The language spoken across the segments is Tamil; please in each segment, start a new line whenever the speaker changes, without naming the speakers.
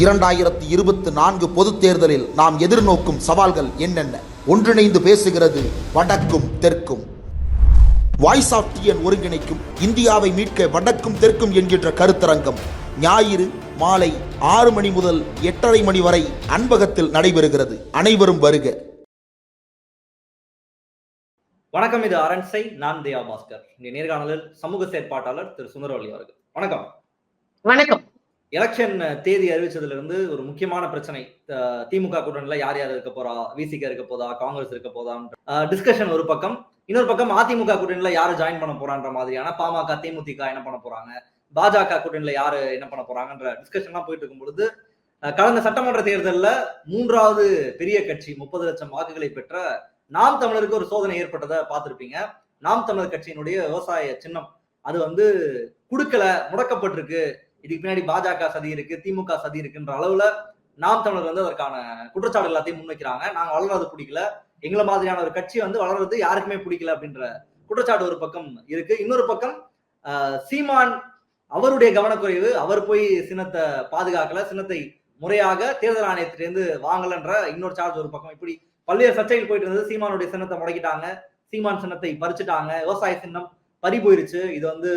இரண்டாயிரத்தி இருபத்தி நான்கு பொதுத் தேர்தலில் நாம் எதிர்நோக்கும் சவால்கள் என்னென்ன? ஒன்றிணைந்து பேசுகிறது வடக்கும் தெற்கும். வாய்ஸ் ஆஃப் டிஎன் ஒருங்கிணைக்கும் இந்தியாவை மீட்க வடக்கும் தெற்கும் என்கின்ற கருத்தரங்கம் ஞாயிறு மாலை ஆறு மணி முதல் எட்டரை மணி வரை அன்பகத்தில் நடைபெறுகிறது. அனைவரும் வருக.
வணக்கம் இது அரண்சை நான் தேவா பாஸ்கர். இந்த நேர்காணலில் சமூக செயற்பாட்டாளர் திரு சுந்தரவல்லி அவர்கள். வணக்கம்.
வணக்கம்.
எலெக்ஷன் தேதி அறிவிச்சதுல இருந்து ஒரு முக்கியமான பிரச்சனை. அஹ் திமுக கூட்டணியில யார் யார் இருக்க போறா? விசிக இருக்க போதா? காங்கிரஸ் இருக்க போதான்ற டிஸ்கஷன் ஒரு பக்கம். இன்னொரு பக்கம் அதிமுக கூட்டணியில யாரு ஜாயின் பண்ண போறான்ற மாதிரியான பாமக தேமுதிக என்ன பண்ண போறாங்க? பாஜக கூட்டணியில யாரு என்ன பண்ண போறாங்கன்ற டிஸ்கஷன் எல்லாம் போயிட்டு இருக்கும் பொழுது கடந்த சட்டமன்ற தேர்தல்ல மூன்றாவது பெரிய கட்சி முப்பது லட்சம் வாக்குகளை பெற்ற நாம் தமிழருக்கு ஒரு சோதனை ஏற்பட்டதை பார்த்திருப்பீங்க. நாம் தமிழர் கட்சியினுடைய விவசாய சின்னம் அது வந்து குடுக்கல முடக்கப்பட்டிருக்கு. இதுக்கு பின்னாடி பாஜக சதி இருக்கு திமுக சதி இருக்குன்ற அளவுல நாம் தமிழர் வந்து அதற்கான குற்றச்சாட்டு எல்லாத்தையும் முன்வைக்கிறாங்க. நாங்க வளர்றது பிடிக்கல. எங்களை மாதிரியான ஒரு கட்சி வந்து வளர்றது யாருக்குமே பிடிக்கல அப்படின்ற குற்றச்சாட்டு ஒரு பக்கம் இருக்கு. இன்னொரு பக்கம் சீமான் அவருடைய கவனக்குறைவு அவர் போய் சின்னத்தை பாதுகாக்கல சின்னத்தை முறையாக தேர்தல் ஆணையத்திலிருந்து வாங்கலன்ற இன்னொரு சார்ஜ் ஒரு பக்கம். இப்படி பல்வேறு சர்ச்சைகள் போயிட்டு இருந்தது. சீமானுடைய சின்னத்தை முடக்கிட்டாங்க. சீமான் சின்னத்தை பறிச்சுட்டாங்க. விவசாய சின்னம் பறி போயிருச்சு. இது வந்து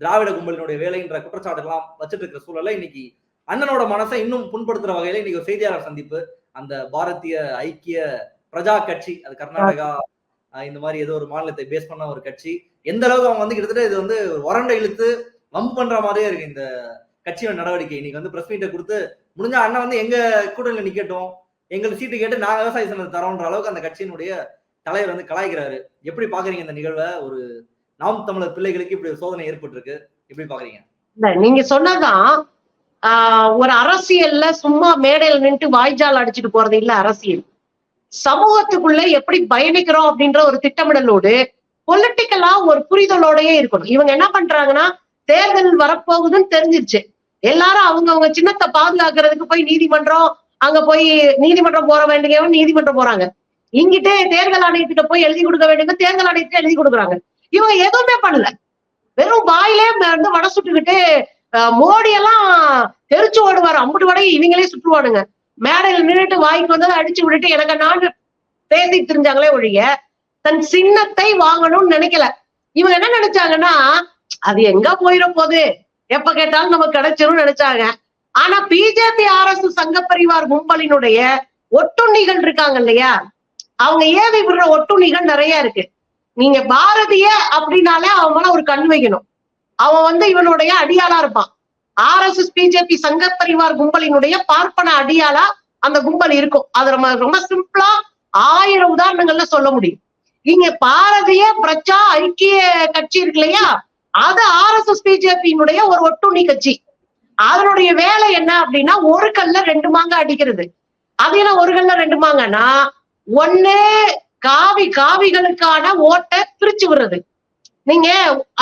திராவிட கும்பலினுடைய வேலைன்ற குற்றச்சாட்டுகள்லாம் வச்சுட்டு இருக்கிற சூழல்ல இன்னைக்கு அண்ணனோட மனசை இன்னும் புண்படுத்துற வகையில இன்னைக்கு ஒரு செய்தியாளர் சந்திப்பு. அந்த பாரதிய ஐக்கிய பிரஜா கட்சி அது கர்நாடகா இந்த மாதிரி ஏதோ ஒரு மாநிலத்தை பேஸ் பண்ண ஒரு கட்சி. எந்த அளவுக்கு அவங்க வந்து கிட்டத்தட்ட இது வந்து ஒரு இழுத்து வம்பு பண்ற மாதிரியே இருக்கு இந்த கட்சியோட நடவடிக்கை. இன்னைக்கு வந்து பிரஸ் மீட்டை கொடுத்து முடிஞ்சா அண்ணன் வந்து எங்க கூட்டணியில நிக்கட்டும் எங்களுக்கு சீட்டு கேட்டு நாங்க விவசாய சங்கத்தை தரோன்ற அளவுக்கு அந்த கட்சியினுடைய தலைவர் வந்து கலாய்க்கிறாரு. எப்படி பாக்குறீங்க இந்த நிகழ்வை? ஒரு நாம் தமிழர் பிள்ளைகளுக்கு இப்படி சோதனை ஏற்பட்டிருக்கு. எப்படி பாக்குறீங்க
நீங்க சொன்னதான் ஆஹ், ஒரு அரசியல்ல சும்மா மேடையில நின்று வாய்ஜால் அடிச்சுட்டு போறது இல்ல அரசியல். சமூகத்துக்குள்ள எப்படி பயணிக்கிறோம் அப்படின்ற ஒரு திட்டமிடலோடு பொலிட்டிக்கலா ஒரு புரிதலோடயே இருக்கணும். இவங்க என்ன பண்றாங்கன்னா தேர்தல் வரப்போகுதுன்னு தெரிஞ்சிருச்சு. எல்லாரும் அவங்க அவங்க சின்னத்தை பாதுகாக்கிறதுக்கு போய் நீதிமன்றம் அங்க போய் நீதிமன்றம் போற வேண்டியவன் நீதிமன்றம் போறாங்க. இங்கிட்டே தேர்தல் ஆணையத்திட்ட போய் எழுதி கொடுக்க வேண்டியவங்க தேர்தல் ஆணையத்திட்ட எழுதி கொடுக்குறாங்க. இவங்க எதுவுமே பண்ணல. வெறும் வாயிலே வந்து வடை சுட்டுக்கிட்டு மோடி எல்லாம் தெரிச்சு ஓடுவாரு. அம்புட்டு வடை இவங்களே சுற்றுவானுங்க மேடையில் நின்னுட்டு வாய்க்கு வந்ததை அடிச்சு விட்டுட்டு எனக்கு நான் பேசி தெரிஞ்சாங்களே ஒழிய தன் சின்னத்தை வாங்கணும்னு நினைக்கல. இவங்க என்ன நினைச்சாங்கன்னா அது எங்க போயிட போகுது எப்ப கேட்டாலும் நமக்கு கிடைச்சிரும் நினைச்சாங்க. ஆனா பிஜேபி அரசு சங்க பரிவார் கும்பலினுடைய ஒட்டுண்ணிகள் இருக்காங்க இல்லையா? அவங்க ஏவி விடுற ஒட்டுண்ணிகள் நிறைய இருக்கு. நீங்க பாரதிய அப்படின்னாலே அவன் மேல ஒரு கண் வைக்கணும். அவன் வந்து இவனுடைய அடியாளா இருப்பான். R S S BJP Sangh Parivar கும்பலினுடைய பார்ப்பன அடியாளா அந்த கும்பல் இருக்கும். அது நம்ம ரொம்ப சிம்பிளா ஆயிரம் உதாரணங்கள்ல சொல்ல முடியும். இங்க பாரதிய பிரச்சா ஐக்கிய கட்சி இருக்கு இல்லையா? அது ஆர் எஸ் எஸ் பிஜேபியினுடைய ஒரு ஒட்டுண்ணி கட்சி. அதனுடைய வேலை என்ன அப்படின்னா ஒரு கல்ல ரெண்டு மாங்க அடிக்கிறது. அது என்ன ஒரு கல்ல ரெண்டு மாங்கன்னா ஒன்னு காவி காவிகளுக்கான ஓட்டை பிரிச்சு விடுறது. நீங்க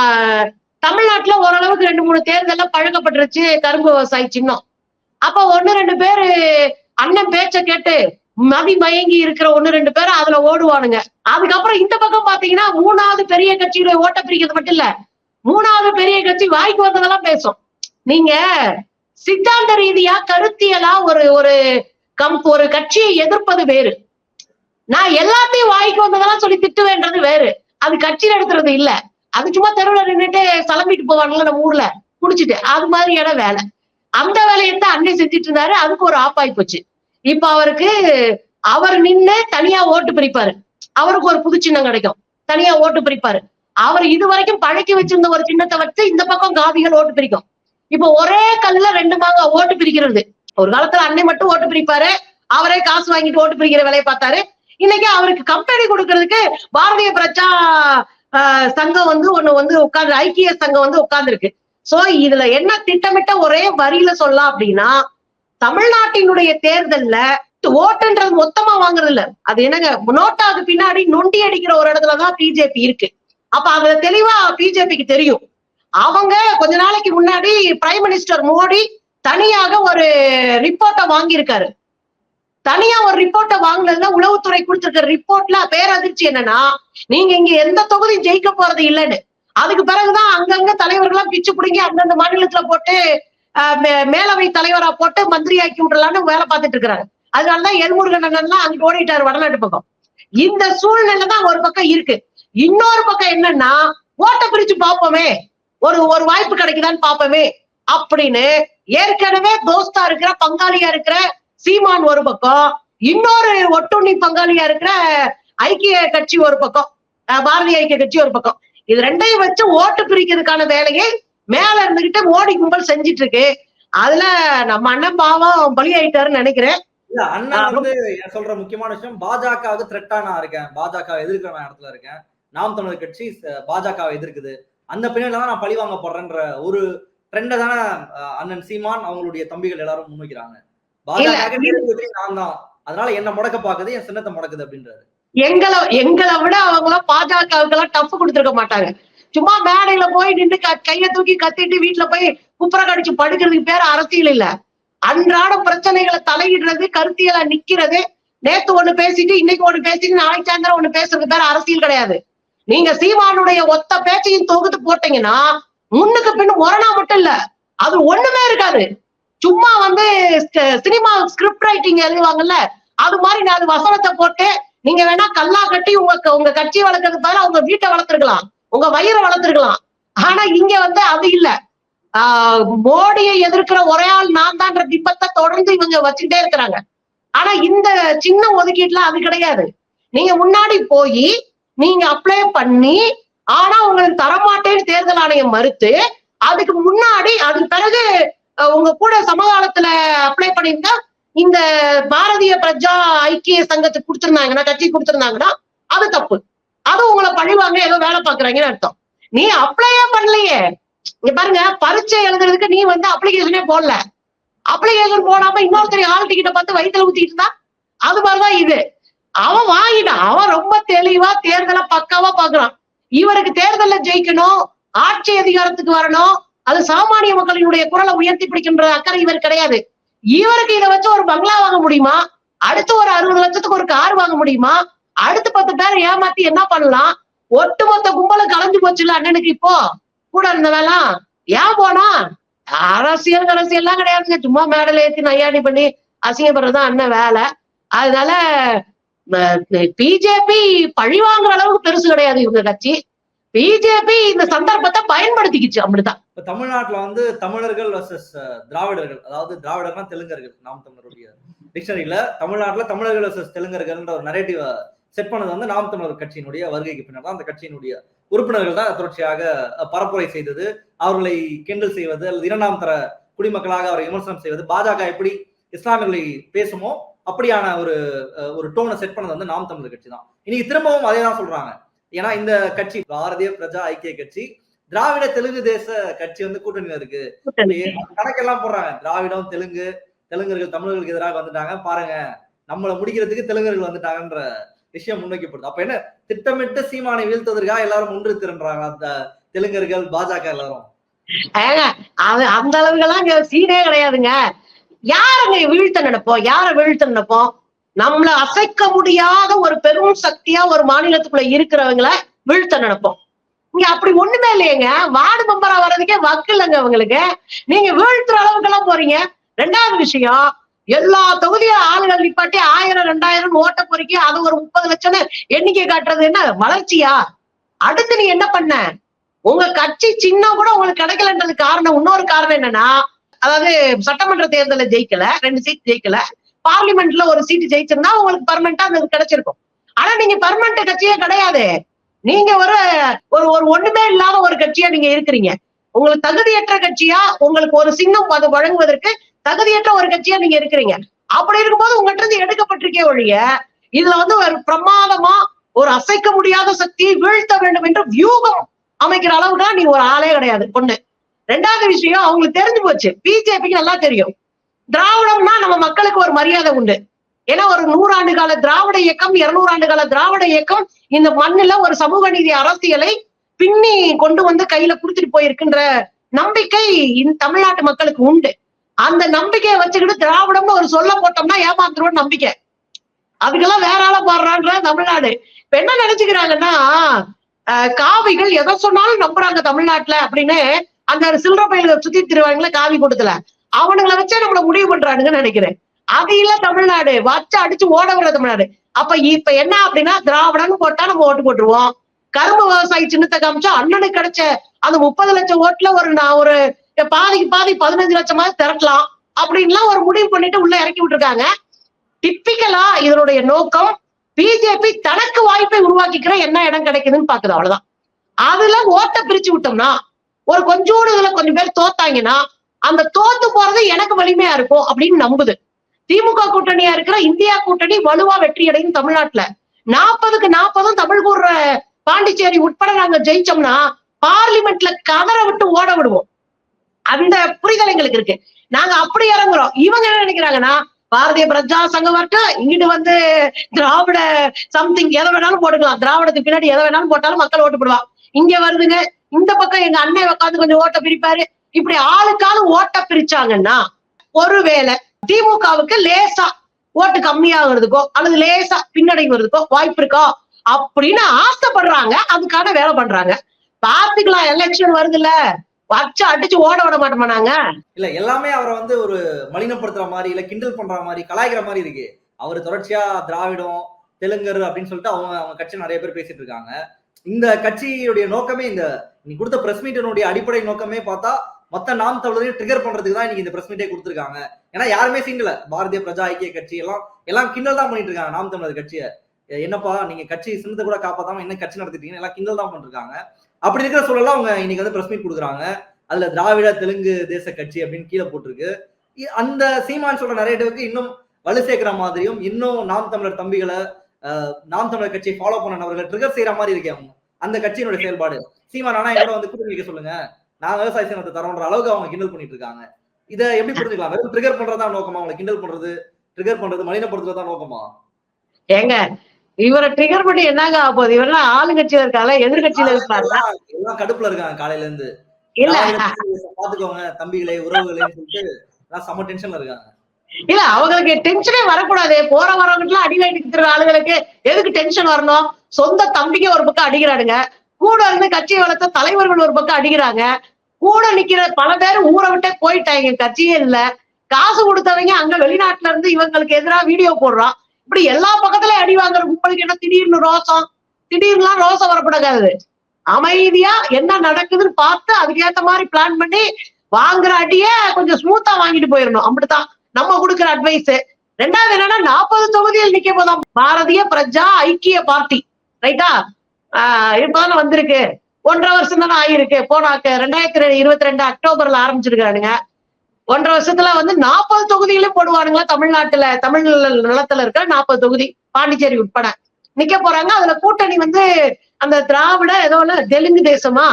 ஆஹ், தமிழ்நாட்டுல ஓரளவுக்கு ரெண்டு மூணு தேர்தல்ல பழக்கப்பட்டுருச்சு கரும்பு விவசாயி சின்னம். அப்ப ஒன்னு ரெண்டு பேரு அண்ணன் பேச்ச கேட்டு மதி மயங்கி இருக்கிற ஒண்ணு ரெண்டு பேர் அதுல ஓடுவானுங்க. அதுக்கப்புறம் இந்த பக்கம் பாத்தீங்கன்னா மூணாவது பெரிய கட்சியுடைய ஓட்ட பிரிக்கிறது மட்டும் இல்ல. மூணாவது பெரிய கட்சி வாய்க்கு வந்ததெல்லாம் பேசும். நீங்க சித்தாந்த ரீதியா கருத்தியலா ஒரு ஒரு கம் ஒரு கட்சியை எதிர்ப்பது வேறு. நான் எல்லாத்தையும் வாய்க்கு வந்ததெல்லாம் சொல்லி திட்டுவேன்றது வேறு. அது கட்சி நடத்துறது இல்ல. அது சும்மா தெருவுல நின்றுட்டு கிளம்பிட்டு போவாங்கல்ல நம்ம ஊர்ல. குடிச்சிட்டு. அது மாதிரியான வேலை. அந்த வேலையை தான் அன்னை செஞ்சுட்டு இருந்தாரு. அதுக்கு ஒரு ஆப்பாய் போச்சு. இப்ப அவருக்கு அவர் நின்று தனியா ஓட்டு பிரிப்பாரு அவருக்கு ஒரு புது சின்னம் கிடைக்கும். தனியா ஓட்டு பிரிப்பாரு அவர் இது வரைக்கும் பழக்கி வச்சிருந்த ஒரு சின்னத்தை வச்சு இந்த பக்கம் காதிகள் ஓட்டு பிரிக்கும் இப்ப ஒரே கல்லுல ரெண்டு மாங்க ஓட்டு பிரிக்கிறது ஒரு காலத்துல அன்னை மட்டும் ஓட்டு பிரிப்பாரு அவரே காசு வாங்கிட்டு ஓட்டு பிரிக்கிற வேலையை பார்த்தாரு. இன்னைக்கு அவருக்கு கம்பெனி கொடுக்கறதுக்கு பாரதிய பிரஜா சங்கம் வந்து ஒண்ணு வந்து உட்கார்ந்து ஐக்கிய சங்கம் வந்து உட்கார்ந்துருக்கு. சோ இதுல என்ன திட்டமிட்ட ஒரே வரியில சொல்லலாம் அப்படின்னா தமிழ்நாட்டினுடைய தேர்தல்ல ஓட்டுன்றது மொத்தமா வாங்குறது இல்ல அது என்னங்க நோட்டாவுக்கு பின்னாடி நொண்டி அடிக்கிற ஒரு இடத்துலதான் பிஜேபி இருக்கு. அப்ப அதுல தெளிவா பிஜேபிக்கு தெரியும். அவங்க கொஞ்ச நாளைக்கு முன்னாடி பிரைம் மினிஸ்டர் மோடி தனியாக ஒரு ரிப்போர்ட்டை வாங்கியிருக்காரு. தனியா ஒரு ரிப்போர்ட்டை வாங்கினதுன்னா உளவுத்துறை கொடுத்துருக்க ரிப்போர்ட்ல பேரதிர்ச்சி என்னன்னா நீங்க இங்க எந்த தொகுதியும் ஜெயிக்க போறது இல்லைன்னு. அதுக்கு பிறகுதான் அங்கங்க தலைவர்களா பிச்சு பிடிங்கி அந்தந்த மாநிலத்துல போட்டு மே- மேலவை தலைவரா போட்டு மந்திரியாக்கி விடலான்னு வேலை பார்த்துட்டு இருக்கிறாங்க. அதனாலதான் எல்முருகன் அண்ணன்லாம் அங்க ஓடிட்டாரு வடநாட்டு பக்கம். இந்த சூழ்நிலை தான் ஒரு பக்கம் இருக்கு. இன்னொரு பக்கம் என்னன்னா ஓட்ட பிரிச்சு பார்ப்போமே. ஒரு ஒரு வாய்ப்பு கிடைக்குதான்னு பார்ப்போமே. அப்படின்னு ஏற்கனவே தோஸ்தா இருக்கிற பங்காளியா இருக்கிற சீமான் ஒரு பக்கம் இன்னொரு ஒட்டுண்ணி பங்காளியா இருக்கிற ஐக்கிய கட்சி ஒரு பக்கம் பாரதிய ஐக்கிய கட்சி ஒரு பக்கம். இது ரெண்டையும் வச்சு ஓட்டு பிரிக்கிறதுக்கான வேலையை மேல இருந்துகிட்டு மோடி கும்பல் செஞ்சிட்டு இருக்கு அதுல நம்ம அண்ணன் பாவம் பலியாயிட்டாருன்னு நினைக்கிறேன்.
இல்ல அண்ணன் வந்து சொல்ற முக்கியமான விஷயம் பாஜகவுக்கு த்ரெட்டா நான் இருக்கேன். பாஜக எதிர்க்கிற இடத்துல இருக்கேன். நாம் தமிழர் கட்சி பாஜகவை எதிர்க்குது. அந்த பின்னணியில தான் நான் பழி வாங்க போடுறேன்ற ஒரு ட்ரெண்டை தானே அண்ணன் சீமான் அவங்களுடைய தம்பிகள் எல்லாரும் முன்வைக்கிறாங்க. நான் தான். அதனால என்ன முடக்க பாக்குது என் சின்னத்தை முடக்குது அப்படின்றாரு.
எங்களை எங்களை விட அவங்க பாஜகவுக்கு எல்லாம் டஃப் கொடுத்துருக்க மாட்டாங்க. சும்மா மேடையில போய் நின்று க- கைய தூக்கி கத்திட்டு வீட்டுல போய் குப்புற கடிச்சு படுக்கிறதுக்கு பேர் அரசியல் இல்ல. அன்றாட பிரச்சனைகளை தலையிடுறது கருத்தியலா நிக்கிறது. நேத்து ஒண்ணு பேசிட்டு இன்னைக்கு ஒண்ணு பேசிட்டு நாளைக்கு சாயந்தரம் ஒண்ணு பேசுறது பேர் அரசியல் கிடையாது. நீங்க சீமானுடைய ஒத்த பேச்சையும் தொகுத்து போட்டீங்கன்னா முன்னுக்கு பின்னு ஒரணா மட்டும் இல்ல. அது ஒண்ணுமே இருக்காது. சும்மா வந்து சினிமா ஸ்கிரிப்ட் ரைட்டிங் எழுதுவாங்கல்ல அது மாதிரி நான் அது வசனத்தை போட்டு நீங்க வேணா கல்லா கட்டி உங்க உங்க கட்சி வளர்க்கறதுக்கு பதிலாக உங்க வீட்டை வளர்த்துருக்கலாம். உங்க வயிறை வளர்த்துருக்கலாம். ஆனா இங்க வந்து அது இல்ல. ஆஹ் மோடியை எதிர்க்கிற ஒரே ஆள் நான் தான்ற பிம்பத்தை தொடர்ந்து இவங்க வச்சுக்கிட்டே இருக்கிறாங்க. ஆனா இந்த சின்ன ஒதுக்கீட்டுல அது கிடையாது. நீங்க முன்னாடி போய் நீங்க அப்ளை பண்ணி ஆனா உங்களுக்கு தரமாட்டேன்னு தேர்தல் ஆணையம் மறுத்து அதுக்கு முன்னாடி அதுக்கு பிறகு உங்க கூட சமகாலத்துல அப்ளை பண்ணியிருந்தா இந்த பாரதிய பிரஜா ஐக்கிய சங்கத்துக்கு கொடுத்திருந்தாங்கன்னா கட்சி கொடுத்திருந்தாங்கன்னா அது தப்பு. அது உங்களை பழிவாங்க ஏதோ வேலை பாக்குறாங்கன்னு அர்த்தம். நீ அப்ளையே பண்ணலையே. இங்க பாருங்க பரீட்சை எழுதுறதுக்கு நீ வந்து அப்ளிகேஷனே போடல. அப்ளிகேஷன் போடாம இன்னொருத்தர் ஆள்கிட்ட கிட்ட பார்த்து வயிற்றுல ஊத்திட்டு இருந்தா அது மாதிரிதான் இது. அவன் வாங்கிட்டான். அவன் ரொம்ப தெளிவா தேர்தலை பக்காவா பாக்குறான் இவருக்கு தேர்தல்ல ஜெயிக்கணும் ஆட்சி அதிகாரத்துக்கு வரணும் அது சாமானிய மக்களினுடைய குரலை உயர்த்தி பிடிக்கின்ற அக்கறை இவர் கிடையாது. இவருக்கு இதை வச்சு ஒரு பங்களா வாங்க முடியுமா? அடுத்து ஒரு அறுபது லட்சத்துக்கு ஒரு கார் வாங்க முடியுமா? அடுத்து பத்து பேர் ஏமாத்தி என்ன பண்ணலாம்? ஒட்டுமொத்த கும்பலும் கலைஞ்சு போச்சுல அண்ணனுக்கு இப்போ? கூட இருந்தவெல்லாம் ஏன் போனா? அரசியல் அரசியல்லாம் கிடையாதுங்க. சும்மா மேடல ஏத்தி நையாடி பண்ணி அசிங்கப்படுறதுதான் அண்ணன் வேலை. அதனால பிஜேபி பழி வாங்குற அளவுக்கு பெருசு கிடையாது இவங்க கட்சி. பிஜேபி இந்த சந்தர்ப்பத்தை பயன்படுத்திக்கிச்சு அப்படிதான்
இப்ப தமிழ்நாட்டுல வந்து தமிழர்கள் வர்சஸ் திராவிடர்கள். அதாவது திராவிடர்னா தெலுங்கர்கள் நாம் தமிழருடைய டிக்ஷனரியில தமிழ்நாட்டுல தமிழர்கள் வர்சஸ் தெலுங்கர்கள்ன்ற ஒரு நரேட்டிவ செட் பண்ணது வந்து நாம் தமிழர் கட்சியினுடைய வருகைக்கு பின்னர் தான் அந்த கட்சியினுடைய உறுப்பினர்கள் தான் தொடர்ச்சியாக பரப்புரை செய்தது அவர்களை கிண்டல் செய்வது அல்லது இரண்டாம் தர குடிமக்களாக அவரை விமர்சனம் செய்வது பாஜக எப்படி இஸ்லாமியர்களை பேசுமோ அப்படியான ஒரு ஒரு டோனை செட் பண்ணது வந்து நாம் தமிழர் கட்சி தான். இன்னைக்கு திரும்பவும் அதே தான் சொல்றாங்க. ஏன்னா இந்த கட்சி பாரதிய பிரஜா ஐக்கிய கட்சி திராவிட தெலுங்கு தேச கட்சி வந்து கூட்டணியில இருக்கு. கணக்கெல்லாம் போடுறாங்க? திராவிடம் தெலுங்கு தெலுங்கர்கள் தமிழர்களுக்கு எதிராக வந்துட்டாங்க. பாருங்க நம்மளை முடிக்கிறதுக்கு தெலுங்கர்கள் வந்துட்டாங்கன்ற விஷயம் முன்வைக்கப்படுது. அப்ப என்ன? திட்டமிட்டு சீமானை வீழ்த்துவதற்காக எல்லாரும் ஒன்று திரண்டுறாங்க அந்த தெலுங்கர்கள் பாஜக எல்லாரும்.
அந்த அளவுக்கெல்லாம் இங்க சீனே கிடையாதுங்க. யாருங்க வீழ்த்த நினைப்போம்? யார வீழ்த்த நினைப்போம்? நம்மள அசைக்க முடியாத ஒரு பெரும் சக்தியா ஒரு மாநிலத்துக்குள்ள இருக்கிறவங்கள வீழ்த்த நினைப்போம். இங்க அப்படி ஒண்ணுமே இல்லையேங்க. வார்டு மெம்பரா வர்றதுக்கே வக்கு இல்லைங்க அவங்களுக்கு. நீங்க வீழ்த்துற அளவுக்கு எல்லாம் போறீங்க. ரெண்டாவது விஷயம் எல்லா தொகுதியும் ஆளுகள் நிப்பாட்டி ஆயிரம் ரெண்டாயிரம் ஓட்ட பொறுக்கி அது ஒரு முப்பது லட்சம் எண்ணிக்கை காட்டுறது என்ன? வளர்ச்சியா? அடுத்து நீ என்ன பண்ண? உங்க கட்சி சின்னம் கூட உங்களுக்கு கிடைக்கலன்றது காரணம் இன்னொரு காரணம் என்னன்னா அதாவது சட்டமன்ற தேர்தலில் ஜெயிக்கல ரெண்டு சீட் ஜெயிக்கல. பார்லிமெண்ட்ல ஒரு சீட்டு ஜெயிச்சிருந்தா உங்களுக்கு பர்மனண்டா அது கிடைச்சிருக்கும். ஆனா நீங்க பர்மனண்ட் கட்சியே கிடையாது. நீங்க ஒரு ஒரு ஒரு ஒண்ணுமே இல்லாத ஒரு கட்சியா நீங்க இருக்கிறீங்க. உங்களுக்கு தகுதியற்ற கட்சியா உங்களுக்கு ஒரு சின்னம் அது வழங்குவதற்கு தகுதியற்ற ஒரு கட்சியா நீங்க இருக்கிறீங்க. அப்படி இருக்கும்போது உங்ககிட்ட இருந்து எடுக்கப்பட்டிருக்கே ஒழிய இதுல வந்து ஒரு பிரமாதமா ஒரு அசைக்க முடியாத சக்தியை வீழ்த்த வேண்டும் என்று வியூகம் அமைக்கிற அளவுக்கு நீ ஒரு ஆளே கிடையாது. ஒண்ணு. ரெண்டாவது விஷயம் அவங்களுக்கு தெரிஞ்சு போச்சு. பிஜேபிக்கு நல்லா தெரியும். திராவிடம்னா நம்ம மக்களுக்கு ஒரு மரியாதை உண்டு. ஏன்னா ஒரு நூறாண்டு கால திராவிட இயக்கம் இருநூறு ஆண்டு கால திராவிட இயக்கம் இந்த மண்ணுல ஒரு சமூக நீதி அரசியலை பின்னி கொண்டு வந்து கையில கொடுத்துட்டு போயிருக்கின்ற நம்பிக்கை இந்த தமிழ்நாட்டு மக்களுக்கு உண்டு. அந்த நம்பிக்கையை வச்சுக்கிட்டு திராவிடம்னு ஒரு சொல்ல போட்டோம்னா ஏமாந்துருவோம் நம்பிக்கை. அதுக்கெல்லாம் வேற ஆள பாடுறான்ற தமிழ்நாடு. இப்ப என்ன நினைச்சுக்கிறாங்கன்னா காவிகள் எதை சொன்னாலும் நம்புறாங்க தமிழ்நாட்டுல அப்படின்னு அந்த சில்லற பயில சுத்தி திருவாங்களே காவி கூட்டத்துல. அவனுங்களை வச்சே நம்மள முடிவு பண்றானுங்கன்னு நினைக்கிறேன். அது இல்ல தமிழ்நாடு வச்சு அடிச்சு ஓட விடுற தமிழ்நாடு. அப்ப இப்ப என்ன அப்படின்னா திராவிடன்னு போட்டா நம்ம ஓட்டு போட்டுருவோம். கரும்பு விவசாயி சின்னத்தை காமிச்சா அண்ணனுக்கு கிடைச்ச அந்த முப்பது லட்சம் ஓட்டுல ஒரு நான் ஒரு பாதிக்கு பாதி பதினஞ்சு லட்சமாவது திரட்டலாம் அப்படின்லாம் ஒரு முடிவு பண்ணிட்டு உள்ள இறக்கி விட்டுருக்காங்க. டிப்பிக்கலா இதனுடைய நோக்கம் பிஜேபி தனக்கு வாய்ப்பை உருவாக்கிக்கிற என்ன இடம் கிடைக்குதுன்னு பாக்குது அவ்வளவுதான். அதுல ஓட்ட பிரிச்சு விட்டோம்னா ஒரு கொஞ்சோடு இதுல கொஞ்சம் பேர் தோத்தாங்கன்னா அந்த தோத்து போறது எனக்கு வலிமையா இருக்கும் அப்படின்னு நம்புது. திமுக கூட்டணியா இருக்கிற இந்தியா கூட்டணி வலுவா வெற்றி அடையும் தமிழ்நாட்டுல. நாற்பதுக்கு நாற்பதும் தமிழ் கூடுற பாண்டிச்சேரி உட்பட நாங்க ஜெயிச்சோம்னா பார்லிமெண்ட்ல கதரை விட்டு ஓட விடுவோம். அந்த புரிதல் எங்களுக்கு இருக்கு. நாங்க அப்படி இறங்குறோம். இவங்க என்ன நினைக்கிறாங்கன்னா பாரதிய பிரஜா சங்கம் வரட்டும் இங்கிட்டு வந்து திராவிட சம்திங் எதை வேணாலும் போட்டுக்கலாம். திராவிடத்துக்கு பின்னாடி எதை வேணாலும் போட்டாலும் மக்கள் ஓட்டு போடுவான் இங்க வருதுங்க. இந்த பக்கம் எங்க அண்ணன் உட்காந்து கொஞ்சம் ஓட்ட பிரிப்பாரு. இப்படி ஆளுக்காளு ஓட்ட பிரிச்சாங்கன்னா ஒருவேளை திமுகவுக்கு லேசா ஓட்டு கம்மியாகிறதுக்கோ அல்லது லேசா பின்னடைவதுக்கோ வாய்ப்பு இருக்கோ அப்படின்னு ஆசைப்படுறாங்க. அதுக்கான வேலை பண்றாங்க. பாத்துக்கலாம் எலெக்ஷன் வருதுல்ல. வச்சு அடிச்சு ஓட விட மாட்டோமானாங்க
இல்ல எல்லாமே அவரை வந்து ஒரு மலினப்படுத்துற மாதிரி இல்ல கிண்டல் பண்ற மாதிரி கலாய்க்கிற மாதிரி இருக்கு. அவர் தொடர்ச்சியா திராவிடம் தெலுங்கர் அப்படின்னு சொல்லிட்டு அவங்க அவங்க கட்சி நிறைய பேர் பேசிட்டு இருக்காங்க. இந்த கட்சியுடைய நோக்கமே இந்த நீ கொடுத்த பிரஸ் மீட்டினுடைய அடிப்படை நோக்கமே பார்த்தா மொத்த நாம் தமிழரையும் ட்ரிகர் பண்றதுக்கு தான் இன்னைக்கு இந்த பிரஸ் மீட்டே கொடுத்துருக்காங்க. ஏன்னா யாருமே சிங்கல பாரதிய பிரஜா ஐக்கிய கட்சி எல்லாம் எல்லாம் கிண்டல் தான் பண்ணிட்டு இருக்காங்க நாம் தமிழர் கட்சியை. என்னப்பா நீங்க கட்சி சின்னத்தை கூட காப்பாத்தாம என்ன கட்சி நடத்திட்டீங்க எல்லாம் கிண்டல் தான் பண்ணிருக்காங்க. அப்படி இருக்கிற சூழல்ல அவங்க இன்னைக்கு வந்து பிரஸ் மீட் கொடுக்குறாங்க. அதுல திராவிட தெலுங்கு தேச கட்சி அப்படின்னு கீழே போட்டிருக்கு. அந்த சீமான் சொல்ற நரேட்டிவ்க்கு இன்னும் வலு சேர்க்கிற மாதிரியும் இன்னும் நாம் தமிழர் தம்பிகளை நாம் தமிழர் கட்சியை ஃபாலோ பண்ண நபர்கள் ட்ரிகர் செய்யற மாதிரி இருக்கே அவங்க. அந்த கட்சியினுடைய செயல்பாடு. சீமான் ஆனா என்னோட வந்து கூட்டணிக்க சொல்லுங்க. நான் விவசாய சின்னத்தை தரோன்ற அளவுக்கு அவங்க கிண்டல் பண்ணிட்டு இருக்காங்க. இதை எப்படி புரிஞ்சுக்கலாம்? வெறும் ட்ரிகர் பண்றதா நோக்கமா? அவங்களை கிண்டல் பண்றது ட்ரிகர் பண்றது மலினப்படுத்துறதா நோக்கமா?
ஏங்க இவரை ட்ரிகர் பண்ணி என்னங்க ஆக போகுது? இவரெல்லாம் ஆளுங்கட்சியில இருக்கால எதிர்கட்சியில இருப்பாருல
எல்லாம் கடுப்புல இருக்காங்க காலையில இருந்து
இல்ல
பாத்துக்கோங்க தம்பிகளே உறவுகளேன்னு சொல்லிட்டு செம்ம டென்ஷன்ல இருக்காங்க.
இல்ல அவங்களுக்கு டென்ஷனே வரக்கூடாது. போற வரவங்க அடி வாங்கிட்டு ஆளுகளுக்கு எதுக்கு டென்ஷன் வரணும்? சொந்த தம்பிக்கு ஒரு பக்கம் அடிக்கிறானுங்க. கூட இருந்து கட்சியை வளர்த்த தலைவர்கள் ஒரு பக்கம் அடிக்கிறாங்க. கூட நிக்கிற பல பேர் ஊரை விட்டே போயிட்டாங்க. கட்சியே இல்ல. காசு கொடுத்தவங்க அங்க வெளிநாட்டுல இருந்து இவங்களுக்கு எதிராக வீடியோ போடுறான் இப்படி எல்லா பக்கத்துலயும் அடி வாங்குற கும்பலுக்கு என்ன திடீர்னு ரோசம் திடீர்னுலாம் ரோசம் வரப்படாது அமைதியா என்ன நடக்குதுன்னு பார்த்து அதுக்கேத்த மாதிரி பிளான் பண்ணி வாங்குற அடிய கொஞ்சம் ஸ்மூத்தா வாங்கிட்டு போயிடணும். அப்படித்தான் நம்ம கொடுக்குற அட்வைஸ் ரெண்டாவது என்னன்னா நாற்பது தொகுதியில் நிக்க போதான் பாரதிய பிரஜா ஐக்கிய பார்ட்டி. ரைட்டா ஆஹ் இப்பதானே வந்திருக்கு. ஒன்றரை வருஷம் தானே ஆயிருக்கு போன ரெண்டாயிரத்தி இருபத்தி ரெண்டு அக்டோபர்ல ஆரம்பிச்சிருக்கானுங்க. ஒன்றரை வருஷத்துல வந்து நாற்பது தொகுதிகளும் போடுவானுங்களா தமிழ்நாட்டுல தமிழ் நிலத்துல இருக்கிற நாற்பது தொகுதி பாண்டிச்சேரி உட்பட. நிக்க போறாங்க. அதுல கூட்டணி வந்து அந்த திராவிட ஏதோ ஒண்ணு தெலுங்கு தேசமா?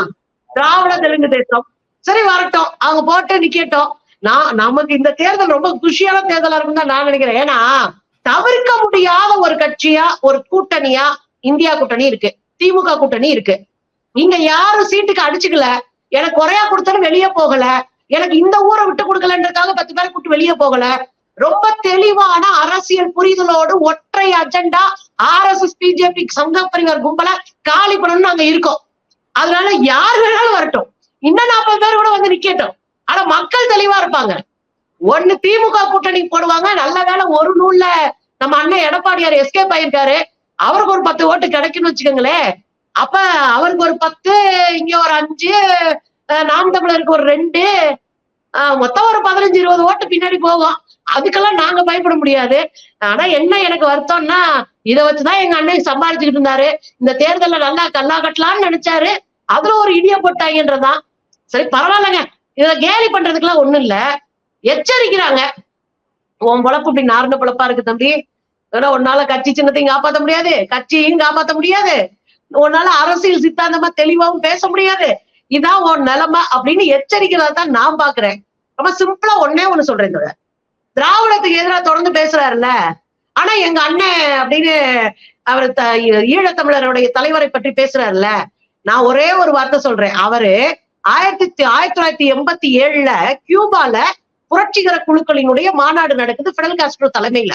திராவிட தெலுங்கு தேசம். சரி வரட்டும். அவங்க போட்டு நிக்கட்டும். நான் நமக்கு இந்த தேர்தல் ரொம்ப குஷியான தேர்தலா இருக்கும் தான் நான் நினைக்கிறேன். ஏன்னா தவிர்க்க முடியாத ஒரு கட்சியா ஒரு கூட்டணியா இந்தியா கூட்டணி இருக்கு. திமுக கூட்டணி இருக்கு. இங்க யாரும் சீட்டுக்கு அடிச்சுக்கல. எனக்கு குறையா கொடுத்தாலும் வெளியே போகல. எனக்கு இந்த ஊரை விட்டு கொடுக்கலன்றதுக்காக பத்து பேரை கூட்டு வெளியே போகல. ரொம்ப தெளிவான அரசியல் புரிதலோடு ஒற்றை agenda R S S BJP Sangh Parivar கும்பல காலி பண்ணணும்னு நாங்க இருக்கோம். அதனால யார் வேணாலும் வரட்டும். இன்னும் நாற்பது பேர் கூட வந்து நிக்கட்டும். ஆனா மக்கள் தெளிவா இருப்பாங்க. ஒண்ணு திமுக கூட்டணி போடுவாங்க. நல்ல வேலை ஒரு நூல்ல நம்ம அண்ணன் எடப்பாடியார் எஸ்கேப் ஆயிருக்காரு. அவருக்கு ஒரு பத்து ஓட்டு கிடைக்கும்னு வச்சுக்கோங்களேன். அப்ப அவருக்கு ஒரு பத்து இங்க ஒரு அஞ்சு நாம் தமிழருக்கு ஒரு ரெண்டு. மொத்தம் ஒரு பதினஞ்சு இருபது ஓட்டு பின்னாடி போகும். அதுக்கெல்லாம் நாங்க பயப்பட முடியாது. ஆனா என்ன எனக்கு வருத்தம்னா இதை வச்சுதான் எங்க அண்ணன் சம்பாரிச்சுக்கிட்டு இருந்தாரு. இந்த தேர்தல்ல நல்லா கல்லா கட்டலாம்னு நினைச்சாரு. அதுல ஒரு இடிய போட்டாங்கன்றதான். சரி பரவாயில்லைங்க. இதுல கேலி பண்றதுக்கெல்லாம் ஒண்ணும் இல்ல. எச்சரிக்கிறாங்க. உன் பொழப்பு இப்படி நார்ந்த பொழப்பா இருக்கு தம்பி. ஏன்னா உன்னால கட்சி சின்னத்தையும் காப்பாத்த முடியாது. கட்சியும் காப்பாத்த முடியாது. உன்னால அரசியல் சித்தாந்தமா தெளிவாவும் பேச முடியாது. இதான் உன் நிலைமை அப்படின்னு எச்சரிக்கிறதா தான் நான் பாக்குறேன். ரொம்ப சிம்பிளா ஒன்னே ஒண்ணு சொல்றேன் தோழர். திராவிடத்துக்கு எதிராக தொடர்ந்து பேசுறாருல்ல? ஆனா எங்க அண்ணன் அப்படின்னு அவர் த- ஈழத்தமிழருடைய தலைவரை பற்றி பேசுறாருல்ல? நான் ஒரே ஒரு வார்த்தை சொல்றேன். அவரு ஆயிரத்தி ஆயிரத்தி தொள்ளாயிரத்தி எண்பத்தி ஏழுல கியூபால புரட்சிகர குழுக்களினுடைய மாநாடு நடக்குது பிடல் காஸ்ட்ரோ தலைமையில.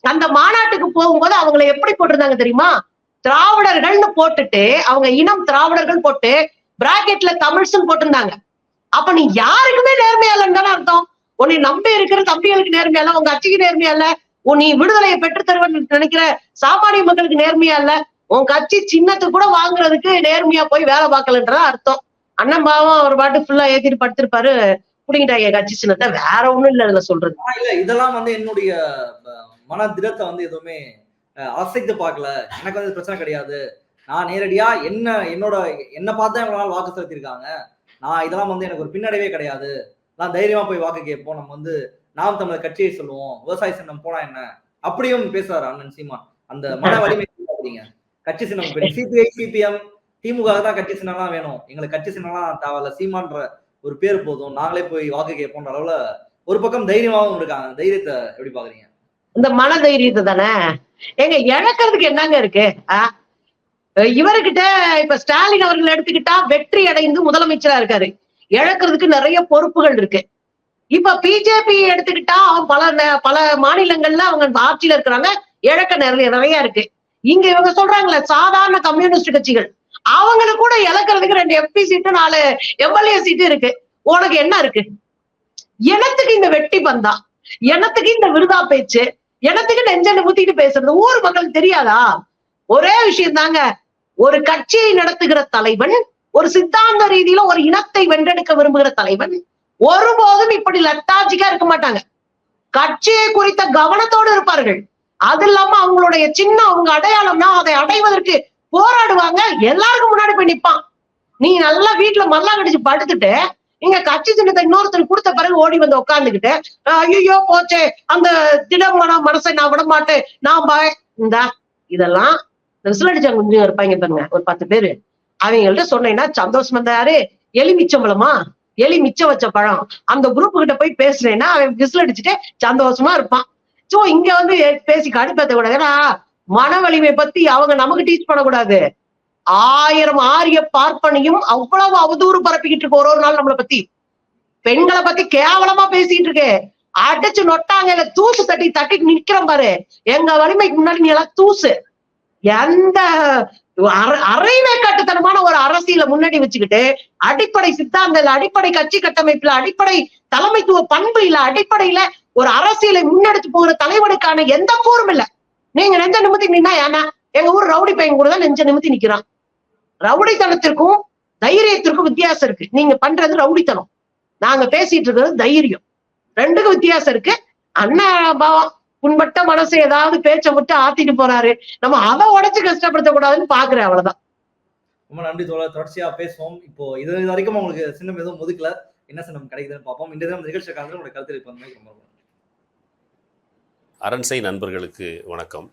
அந்த மாநாட்டுக்கு போகும்போது அவங்களை எப்படி போட்டிருந்தாங்க தெரியுமா? திராவிடர்கள்னு போட்டுட்டு அவங்க இனம் திராவிடர்கள் போட்டு பிராக்கெட்ல தமிழ்ஸ்ன்னு போட்டிருந்தாங்க. அப்ப நீ யாருக்குமே நேர்மையா இல்லைன்னு தானே அர்த்தம். உன்னை நம்பி இருக்கிற தம்பிகளுக்கு நேர்மையா இல்ல உங்க கட்சிக்கு நேர்மையா இல்ல உன் நீ விடுதலையை பெற்று தருவன்னு நினைக்கிற சாமானிய மக்களுக்கு நேர்மையா இல்ல உன் கட்சி சின்னத்துக்கு கூட வாங்குறதுக்கு நேர்மையா போய் வேலை பார்க்கலன்றதா அர்த்தம். அண்ணன் பாவம் அவர் பாட்டு ஃபுல்லா ஏத்திட்டு படுத்திருப்பாரு. புடிங்கிட்டாங்க கட்சி சின்னத்தை வேற ஒண்ணும் இல்ல இதுல சொல்றது.
இதெல்லாம் வந்து என்னுடைய மன திடத்தை வந்து எதுவுமே அசைத்து பார்க்கல. எனக்கு வந்து பிரச்சனை கிடையாது. நான் நேரடியா என்ன என்னோட என்ன பார்த்தா இவ்வளவு வாக்கு செலுத்திருக்காங்க நான் இதெல்லாம் வந்து எனக்கு ஒரு பின்னடைவே கிடையாது. நான் தைரியமா போய் வாக்கு கேட்போம். நம்ம வந்து நாம் தமிழர் கட்சியை சொல்லுவோம். விவசாய சின்னம் போனா என்ன? அப்படியும் பேசுறாரு அண்ணன் சீமான். அந்த மன வலிமை பாக்குறீங்க கட்சி சின்னம் சிபிஐ சிபிஎம் திமுக தான் கட்சி சின்னம்லாம் வேணும். எங்களுக்கு கட்சி சின்னம்லாம் தேவையில்ல. சீமான்ற ஒரு பேர் போதும். நாங்களே போய் வாக்கு கேட்போன்ற அளவுல ஒரு பக்கம் தைரியமாவும் இருக்காங்க. தைரியத்தை எப்படி பாக்குறீங்க
இந்த மன தைரியத்தை தானே? ஏங்க இழக்கிறதுக்கு என்னங்க இருக்கு? ஆஹ் இவர்கிட்ட இப்ப ஸ்டாலின் அவர்கள் எடுத்துக்கிட்டா வெற்றி அடைந்து முதலமைச்சரா இருக்காரு. இழக்கிறதுக்கு நிறைய பொறுப்புகள் இருக்கு. இப்ப பிஜேபி எடுத்துக்கிட்டா பல ந- பல மாநிலங்கள்ல அவங்க ஆட்சியில இருக்கிறாங்க. இழக்க நிறைய நிறைய இருக்கு. இங்க இவங்க சொல்றாங்களே சாதாரண கம்யூனிஸ்ட் கட்சிகள். அவங்கள கூட இழக்கிறதுக்கு ரெண்டு எம்பி சீட்டு நாலு எம்எல்ஏ சீட்டு இருக்கு. உனக்கு என்ன இருக்கு? எனத்துக்கு இந்த வெட்டி பந்தா. எனத்துக்கு இந்த விருதா பேச்சு. எனத்துக்கு நெஞ்ச நிமித்திட்டு பேசுறது? ஊர் மக்கள் தெரியாதா? ஒரே விஷயம் தாங்க. ஒரு கட்சியை நடத்துகிற தலைவன் ஒரு சித்தாந்த ரீதியில ஒரு இனத்தை வென்றெடுக்க விரும்புகிற தலைவன் ஒருபோதும் இப்படி லட்டாஜிக்கா இருக்க மாட்டாங்க. கட்சியை குறித்த கவனத்தோடு இருப்பார்கள். அது இல்லாம அவங்களுடைய சின்ன அவங்க அடையாளம்னா அதை அடைவதற்கு போராடுவாங்க. எல்லாருக்கும் முன்னாடி போய் நிப்பான். நீ நல்லா வீட்டுல மல்லா கடிச்சு படுத்துட்டு இங்க கட்சி சின்னத்தை இன்னொருத்தர் கொடுத்த பிறகு ஓடி வந்து உட்கார்ந்துகிட்டு ஐயோ போச்சே அந்த திடமான மனசை நான் விட மாட்டேன் நான் பாய் இந்தா இதெல்லாம் விசில் அடிச்சா கொஞ்சம் இருப்பாங்க பாருங்க ஒரு பத்து பேரு. அவங்கள்ட்ட சொன்னேன்னா சந்தோஷம் வந்த யாரு எலி மிச்சம்பளமா எலி மிச்சம் வச்ச பழம். அந்த குரூப் கிட்ட போய் பேசுனேன்னா அவன் விசில் அடிச்சுட்டு சந்தோஷமா இருப்பான். சோ இங்க வந்து பேசி கடுப்பேத்த கூடாது. ஏன்னா மன வலிமை பத்தி அவங்க நமக்கு டீச் பண்ணக்கூடாது. ஆயிரம் ஆரிய பார்ப்பனையும் அவ்வளவு அவதூறு பரப்பிக்கிட்டு இருக்கு ஒரு ஒரு நாள் நம்மளை பத்தி. பெண்களை பத்தி கேவலமா பேசிட்டு இருக்கு. அடிச்சு நொட்டாங்க இல்ல தூசு தட்டி தட்டி நிக்கிறோம் பாரு. எங்க வலிமைக்கு முன்னாடி நீ எல்லாம் தூசு. எந்த அர- அரைவே கட்டுத்தனமான ஒரு அரசியல முன்னாடி வச்சுக்கிட்டு அடிப்படை சித்தாந்தம் அடிப்படை கட்சி கட்டமைப்புல அடிப்படை தலைமைத்துவ பண்பு இல்ல அடிப்படையில ஒரு அரசியலை முன்னெடுத்து போகிற தலைவனுக்கான எந்த கூறும் இல்ல. நீங்க நெஞ்ச நிமித்தி நின்னா ஏன்னா எங்க ஊர் ரவுடி பையன் கூட தான் நெஞ்ச நிமித்தி நிக்கிறான். ரவுடித்தனத்திற்கும் தைரியத்திற்கும் வித்தியாசம் இருக்கு. நீங்க பண்றது ரவுடித்தனம். நாங்க பேசிட்டு இருக்கிறது தைரியம். ரெண்டுக்கும் வித்தியாசம் இருக்கு. அண்ணன் பாவம் புண்பட்ட மனசை ஏதாவது பேச்சை விட்டு ஆத்திட்டு போறாரு. நம்ம அதை உடைச்சு கஷ்டப்படுத்த கூடாதுன்னு பாக்குறேன் அவ்வளவுதான்.
ரொம்ப நன்றி தோழர். தொடர்ச்சியா பேசுவோம். இப்போ இது இது வரைக்கும் உங்களுக்கு சின்னம் எதுவும் ஒதுக்கல. என்ன சின்னம் கிடைக்குதுன்னு பார்ப்போம். இந்த தினம் நிகழ்ச்சி கலந்து உங்களுடைய கருத்து ரொம்ப ரொம்ப.
அரண்சை நண்பர்களுக்கு வணக்கம்.